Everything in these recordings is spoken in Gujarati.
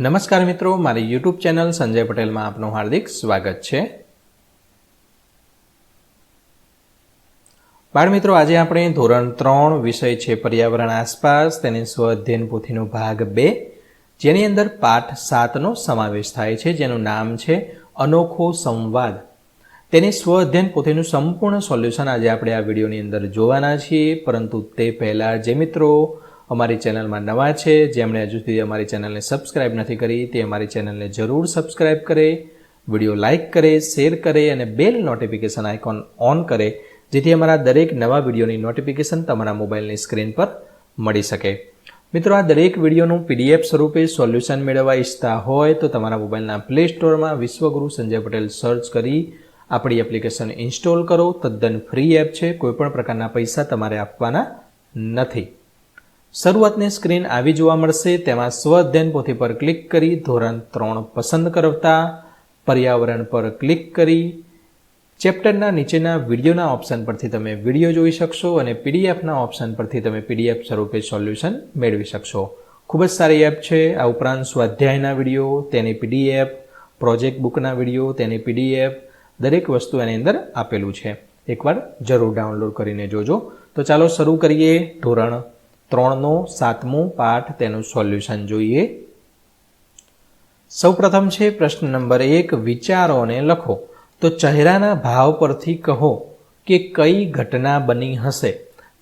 નમસ્કાર મિત્રો, મારી યુટ્યુબ ચેનલ સંજય પટેલમાં આપનું હાર્દિક સ્વાગત છે. બાળ મિત્રો, આજે આપણે ધોરણ ત્રણ વિષય છે પર્યાવરણ આસપાસ, તેની સ્વ અધ્યયન પોથીનો ભાગ બે, જેની અંદર પાઠ સાતનો સમાવેશ થાય છે, જેનું નામ છે અનોખો સંવાદ. તેની સ્વ અધ્યયન પોથીનું સંપૂર્ણ સોલ્યુશન આજે આપણે આ વિડીયોની અંદર જોવાના છીએ, પરંતુ તે પહેલાં જે મિત્રો અમારી ચેનલમાં નવા છે, જેમણે હજુ સુધી અમારી ચેનલને સબસ્ક્રાઇબ નથી કરી, તે અમારી ચેનલને જરૂર સબસ્ક્રાઇબ કરે, વીડિયો લાઇક કરે, શેર કરે અને બેલ નોટિફિકેશન આઇકોન ઓન કરે, જેથી અમારા દરેક નવા વિડીયોની નોટિફિકેશન તમારા મોબાઈલની સ્ક્રીન પર મળી શકે. મિત્રો, આ દરેક વિડીયોનું પીડીએફ સ્વરૂપે સોલ્યુશન મેળવવા ઈચ્છતા હોય તો તમારા મોબાઈલના પ્લે સ્ટોરમાં વિશ્વગુરુ સંજય પટેલ સર્ચ કરી આપણી એપ્લિકેશન ઇન્સ્ટોલ કરો. તદ્દન ફ્રી એપ છે કોઈપણ પ્રકારના પૈસા તમારે આપવાના નથી. શરૂઆતની સ્ક્રીન આવી જોવા મળશે. તેમાં સ્વ અધ્યયન પોથી પર ક્લિક કરી ધોરણ ત્રણ પસંદ કરતા પર્યાવરણ પર ક્લિક કરી ચેપ્ટરના નીચેના વિડીયોના ઓપ્શન પરથી તમે વીડિયો જોઈ શકશો અને પીડીએફના ઓપ્શન પરથી તમે પીડીએફ સ્વરૂપે સોલ્યુશન મેળવી શકશો. ખૂબ જ સારી એપ છે. આ ઉપરાંત સ્વાધ્યાયના વીડિયો, તેની પીડીએફ, પ્રોજેક્ટ બુકના વીડિયો, તેની પીડીએફ, દરેક વસ્તુ એની અંદર આપેલું છે. એકવાર જરૂર ડાઉનલોડ કરીને જોજો. તો ચાલો શરૂ કરીએ ધોરણ ત્રણનો સાતમો પાઠ તેનું સોલ્યુશન જોઈએ. સૌપ્રથમ છે પ્રશ્ન નંબર એક, વિચારોને લખો. તો ચહેરાના ભાવ પરથી કહો કે કઈ ઘટના બની હશે.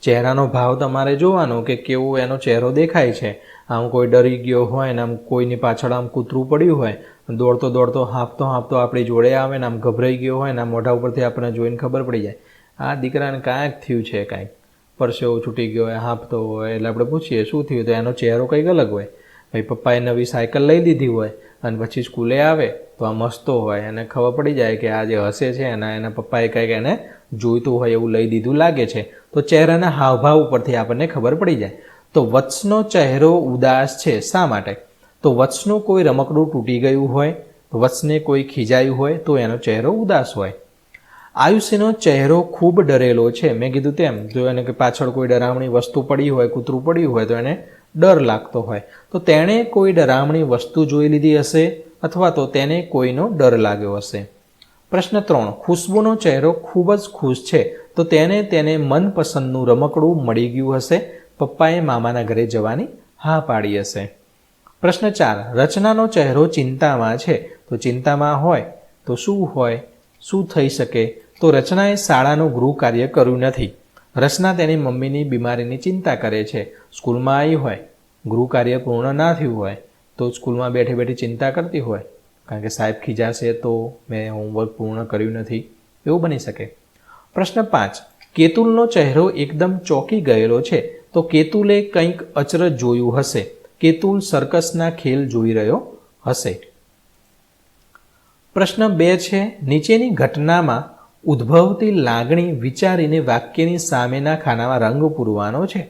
ચહેરાનો ભાવ તમારે જોવાનો કે કેવો એનો ચહેરો દેખાય છે. આમ કોઈ ડરી ગયો હોય ને આમ કોઈની પાછળ આમ કૂતરું પડ્યું હોય, દોડતો દોડતો હાંફતો હાંફતો આપણી જોડે આવે ને આમ ગભરાઈ ગયો હોય ને આમ મોઢા ઉપરથી આપણને જોઈને ખબર પડી જાય. આ દીકરાને કાંઈક થયું છે કાંઈક. પરસેવો છૂટી ગયો હોય, હાંફતો હોય, એટલે આપણે પૂછીએ શું થયું તો એનો ચહેરો કંઈક અલગ હોય. ભાઈ પપ્પાએ નવી સાયકલ લઈ લીધી હોય અને પછી સ્કૂલે આવે તો આ મસ્તો હોય, એને ખબર પડી જાય કે આ જે હસે છે એના એના પપ્પાએ કંઈક એને જોઈતું હોય એવું લઈ દીધું લાગે છે. તો ચહેરાના હાવભાવ ઉપરથી આપણને ખબર પડી જાય. તો વત્સનો ચહેરો ઉદાસ છે શા માટે? તો વત્સનું કોઈ રમકડું તૂટી ગયું હોય, વત્સને કોઈ ખીજાયું હોય, તો એનો ચહેરો ઉદાસ હોય. આયુષ્યનો ચહેરો ખૂબ ડરેલો છે. મેં કીધું તેમ, જો એને કે પાછળ કોઈ ડરામણી વસ્તુ પડી હોય, કૂતરું પડ્યું હોય, તો એને ડર લાગતો હોય. તો તેણે કોઈ ડરામણી વસ્તુ જોઈ લીધી હશે અથવા તો તેને કોઈનો ડર લાગ્યો હશે? પ્રશ્ન ત્રણ, ખુશ્બુનો ચહેરો ખૂબ જ ખુશ છે. તો તેને તેને મનપસંદનું રમકડું મળી ગયું હશે? પપ્પાએ મામાના ઘરે જવાની હા પાડી હશે. પ્રશ્ન ચાર, રચનાનો ચહેરો ચિંતામાં છે. તો ચિંતામાં હોય તો શું હોય? શું થઈ શકે? તો રચનાએ શાળાનું ગૃહ કાર્ય કર્યું નથી. રચના તેની મમ્મીની બીમારીની ચિંતા કરે છે. સ્કૂલમાં આવી હોય, ગૃહ કાર્ય પૂર્ણ ના થયું હોય, તો સ્કૂલમાં બેઠી બેઠી ચિંતા કરતી હોય. કારણ કે સાહેબ ખીજાશે તો મેં હોમવર્ક પૂર્ણ કર્યું નથી. એવું બની શકે. પ્રશ્ન પાંચ. કેતુલનો ચહેરો એકદમ ચોંકી ગયેલો છે. તો કેતુલે કંઈક અચરજ જોયું હશે. કેતુલ સર્કસના ખેલ જોઈ રહ્યો હશે. પ્રશ્ન બે છે. નીચેની ઘટનામાં ઉદ્ભવતી લાગણી વિચારીને વાક્યની સામેના ખાનામાં રંગ પૂરવાનો છે.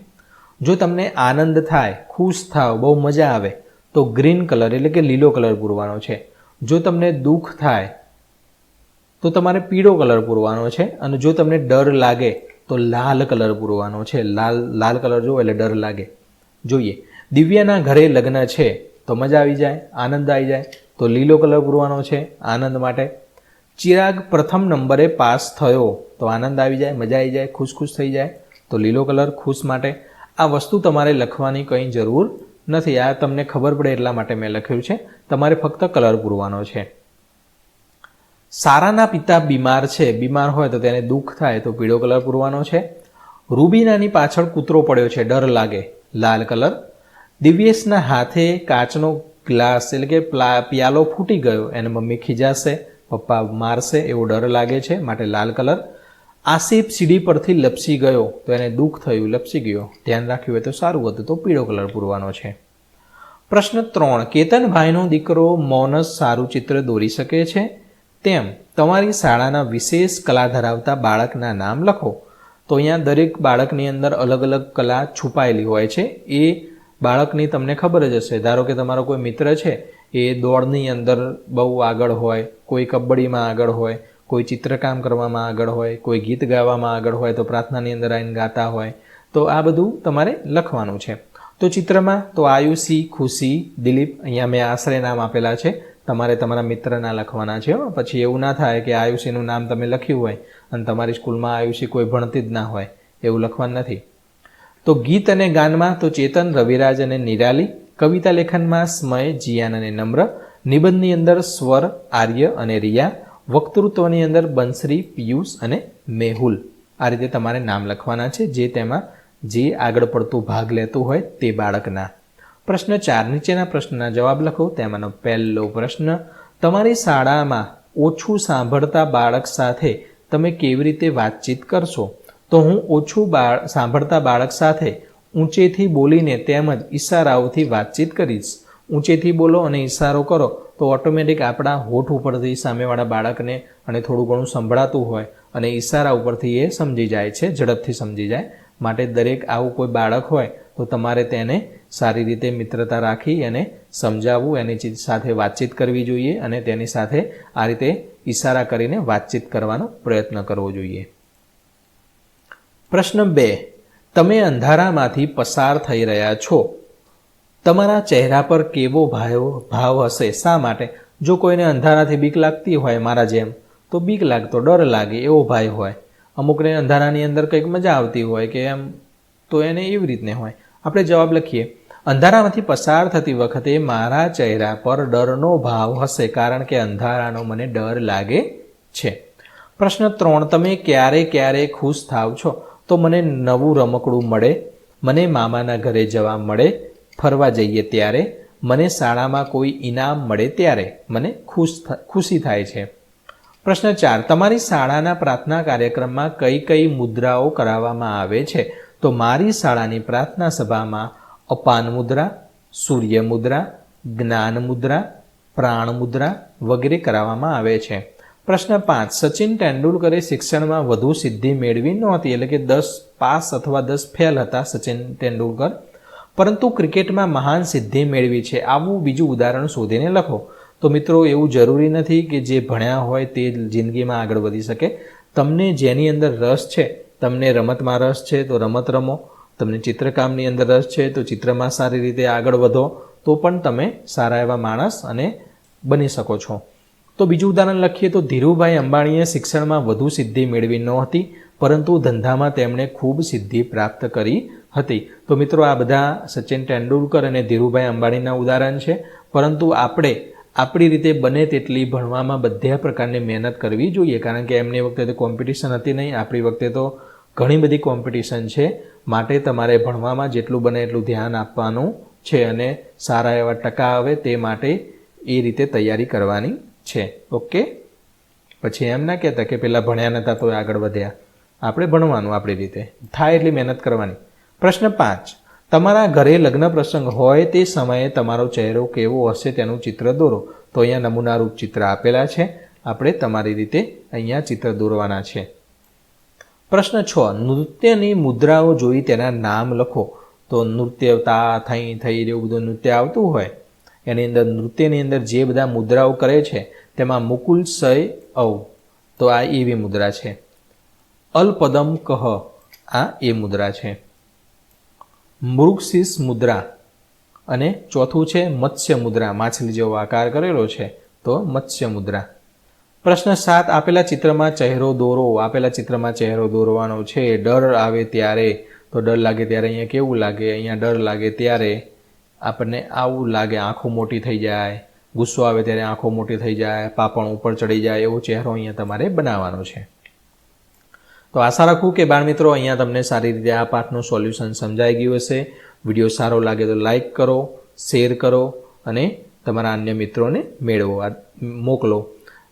જો તમને આનંદ થાય, ખુશ થાવ, બહુ મજા આવે, તો ગ્રીન કલર એટલે કે લીલો કલર પૂરવાનો છે. જો તમને દુઃખ થાય, તો તમારે પીળો કલર પૂરવાનો છે. અને જો તમને ડર લાગે, તો લાલ કલર પૂરવાનો છે. લાલ લાલ કલર જો એટલે ડર લાગે. જોઈએ, દિવ્યાના ઘરે લગ્ન છે, તો મજા આવી જાય, આનંદ આવી જાય, તો લીલો કલર પૂરવાનો છે આનંદ માટે. ચિરાગ પ્રથમ નંબરે પાસ થયો. તો આનંદ આવી જાય, મજા આવી જાય ખુશ ખુશ થઈ જાય. તો લીલો કલર, ખુશ માટે. આ વસ્તુ તમારે લખવાની કંઈ જરૂર નથી. આ તમને ખબર પડે એટલા માટે મેં લખ્યું છે. તમારે ફક્ત કલર પૂરવાનો છે. સારાના પિતા બીમાર છે. બીમાર હોય તો તેને દુઃખ થાય તો પીળો કલર પૂરવાનો છે. રૂબીનાની પાછળ કૂતરો પડ્યો છે. ડર લાગે. લાલ કલર. દિવ્યેશના હાથે કાચનો ગ્લાસ એટલે કે પિયાલો ફૂટી ગયો. એને મમ્મી ખીજાશે. પપ્પા મારશે એવો ડર લાગે છે, માટે લાલ કલર. આસિફ સીડી પરથી લપસી ગયો, તો એને દુઃખ થયું, લપસી ગયો. ધ્યાન રાખ્યું હોય તો સારું હતું, તો પીળો કલર પૂરવાનો છે. પ્રશ્ન ત્રણ, કેતનભાઈનો દીકરો મોનસ સારું ચિત્ર દોરી શકે છે? તેમ, તમારી શાળાના વિશેષ કલા ધરાવતા બાળકના નામ લખો. તો અહીંયા દરેક બાળકની અંદર અલગ અલગ કલા છુપાયેલી હોય છે. એ બાળકની તમને ખબર જ હશે. ધારો કે તમારો કોઈ મિત્ર છે એ દોડની અંદર બહુ આગળ હોય, કોઈ કબડ્ડીમાં આગળ હોય, કોઈ ચિત્રકામ કરવામાં આગળ હોય, કોઈ ગીત ગાવામાં આગળ હોય, તો પ્રાર્થનાની અંદર આવીને ગાતા હોય, તો આ બધું તમારે લખવાનું છે. તો ચિત્રમાં તો આયુષી, ખુશી, દિલીપ, અહીંયા મેં આશ્રય નામ આપેલા છે, તમારે તમારા મિત્રના લખવાના છે પછી એવું ના થાય કે આયુષીનું નામ તમે લખ્યું હોય, અને તમારી સ્કૂલમાં આયુષી કોઈ ભણતી જ ના હોય, એવું લખવાનું નથી. તો ગીત અને ગાનમાં તો ચેતન, રવિરાજ અને નિરાલી કવિતા લેખનમાં સ્મય, જીયાન અને નમ્ર, નિબંધની અંદર સ્વર, આર્ય અને રિયા, વક્તૃત્વની અંદર બંસરી, પિયુષ અને મેહુલ. આ રીતે તમારે નામ લખવાના છે, જે તેમાં જે આગળ પડતું ભાગ લેતું હોય તે બાળકના. પ્રશ્ન ચાર, નીચેના પ્રશ્નના જવાબ લખો. તેમાંનો પહેલો પ્રશ્ન, તમારી શાળામાં ઓછું સાંભળતા બાળક સાથે તમે કેવી રીતે વાતચીત કરશો? તો હું ઓછું બાળ, સાંભળતા બાળક સાથે ઊંચેથી બોલીને તેમજ ઈશારાઓથી વાતચીત કરીશ. ઊંચેથી બોલો અને ઈશારો કરો તો ઓટોમેટિક આપણા હોઠ ઉપરથી સામેવાળા બાળકને અને થોડું ઘણું સંભળાતું હોય અને ઈશારા ઉપરથી એ સમજી જાય છે, ઝડપથી સમજી જાય. માટે દરેક આવું કોઈ બાળક હોય તો તમારે તેને સારી રીતે મિત્રતા રાખી અને સમજાવવું, એની સાથે વાતચીત કરવી જોઈએ અને તેની સાથે આ રીતે ઈશારા કરીને વાતચીત કરવાનો પ્રયત્ન કરવો જોઈએ. પ્રશ્ન બે તમે અંધારામાંથી પસાર થઈ રહ્યા છો. તમારા ચહેરા પર કેવો ભાવ ભાવ હશે? શા માટે? જો કોઈને અંધારાથી બીક લાગતી હોય મારા જેમ, તો બીક લાગતો, ડર લાગે, એવો ભાઈ હોય. અમુકને અંધારાની અંદર કંઈક મજા આવતી હોય કે એમ, તો એને એવી રીતને હોય. આપણે જવાબ લખીએ. અંધારામાંથી પસાર થતી વખતે મારા ચહેરા પર ડરનો ભાવ હશે કારણ કે અંધારાનો મને ડર લાગે છે. પ્રશ્ન ત્રણ, તમે ક્યારે ક્યારે ખુશ થાવ છો? તો મને નવું રમકડું મળે, મને મામાના ઘરે જવા મળે, ફરવા જઈએ ત્યારે, મને શાળામાં કોઈ ઇનામ મળે ત્યારે મને ખુશ ખુશી થાય છે. પ્રશ્ન ચાર, તમારી શાળાના પ્રાર્થના કાર્યક્રમમાં કઈ કઈ મુદ્રાઓ કરાવવામાં આવે છે? તો મારી શાળાની પ્રાર્થના સભામાં અપાન મુદ્રા, સૂર્ય મુદ્રા, જ્ઞાન મુદ્રા, પ્રાણ મુદ્રા વગેરે કરાવવામાં આવે છે. પ્રશ્ન પાંચ. સચિન તેંડુલકરે શિક્ષણમાં વધુ સિદ્ધિ મેળવી નહોતી એટલે કે દસ પાસ અથવા દસ ફેલ હતા સચિન તેંડુલકર. પરંતુ ક્રિકેટમાં મહાન સિદ્ધિ મેળવી છે. આવું બીજું ઉદાહરણ શોધીને લખો. તો મિત્રો, એવું જરૂરી નથી કે જે ભણ્યા હોય તે જિંદગીમાં આગળ વધી શકે. તમને જેની અંદર રસ છે, તમને રમતમાં રસ છે, તો રમત રમો. તમને ચિત્રકામની અંદર રસ છે, તો ચિત્રમાં સારી રીતે આગળ વધો. તો પણ તમે સારા એવા માણસ અને બની શકો છો. તો બીજું ઉદાહરણ લખીએ તો ધીરુભાઈ અંબાણીએ શિક્ષણમાં વધુ સિદ્ધિ મેળવી નહોતી પરંતુ ધંધામાં તેમણે ખૂબ સિદ્ધિ પ્રાપ્ત કરી હતી. તો મિત્રો આ બધા સચિન તેંડુલકર અને ધીરુભાઈ અંબાણીના ઉદાહરણ છે. પરંતુ આપણે આપણી રીતે બને તેટલી ભણવામાં બધા પ્રકારની મહેનત કરવી જોઈએ, કારણ કે એમની વખતે તો કોમ્પિટિશન હતી નહીં, આપણી વખતે તો ઘણી બધી કોમ્પિટિશન છે. માટે તમારે ભણવામાં જેટલું બને એટલું ધ્યાન આપવાનું છે અને સારા એવા ટકા આવે તે માટે એ રીતે તૈયારી કરવાની છે. ઓકે પછી એમ ના કહેતા કે પેલા ભણ્યા નહોતા તો આગળ વધ્યા. આપણે ભણવાનું આપણી રીતે. થાય એટલી મહેનત કરવાની. પ્રશ્ન પાંચ. તમારા ઘરે લગ્ન પ્રસંગ હોય તે સમયે તમારો ચહેરો કેવો હશે તેનું ચિત્ર દોરો. તો અહીંયા નમૂનારૂપ ચિત્ર આપેલા છે. આપણે તમારી રીતે અહીંયા ચિત્ર દોરવાના છે. પ્રશ્ન છ. નૃત્યની મુદ્રાઓ જોઈ તેના નામ લખો. તો નૃત્ય તા થઈ થઈ એવું બધું નૃત્ય આવતું હોય. એની અંદર નૃત્યની અંદર જે બધા મુદ્રાઓ કરે છે, તેમાં મુકુલ સય ઔ. તો આ એવી મુદ્રા છે. અલ્પદમ કહ. આ એ મુદ્રા છે. મૃગશીસ મુદ્રા. અને ચોથું છે મત્સ્ય મુદ્રા. માછલી જેવો આકાર કરેલો છે, તો મત્સ્ય મુદ્રા. પ્રશ્ન સાત, આપેલા ચિત્રમાં ચહેરો દોરો. આપેલા ચિત્રમાં ચહેરો દોરવાનો છે. ડર આવે ત્યારે. તો ડર લાગે ત્યારે અહીંયા કેવું લાગે? અહીંયા ડર લાગે ત્યારે. આપણને આવું લાગે આંખો મોટી થઈ જાય, ગુસ્સો આવે ત્યારે આંખો મોટી થઈ જાય, પાપણ ઉપર ચડી જાય એવો ચહેરો અહીંયા તમારે બનાવવાનો છે. તો આશા રાખું કે બાળ મિત્રો અહીંયા તમને સારી રીતે આ પાઠનું સોલ્યુશન સમજાઈ ગયું હશે. વીડિયો સારો લાગે તો લાઇક કરો, શેર કરો અને તમારા અન્ય મિત્રોને મેળવો. મોકલો.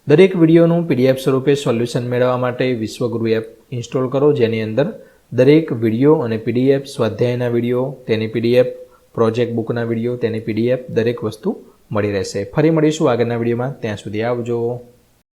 દરેક વિડીયોનું પીડીએફ સ્વરૂપે સોલ્યુશન મેળવવા માટે વિશ્વગુરુ એપ ઇન્સ્ટોલ કરો. જેની અંદર દરેક વીડિયો અને પીડીએફ, સ્વાધ્યાયના વીડિયો, તેની પીડીએફ પ્રોજેક્ટ બુકના વીડિયો, તેની પીડીએફ દરેક વસ્તુ મળી રહેશે. ફરી મળીશું આગળના વિડીયોમાં. ત્યાં સુધી આવજો.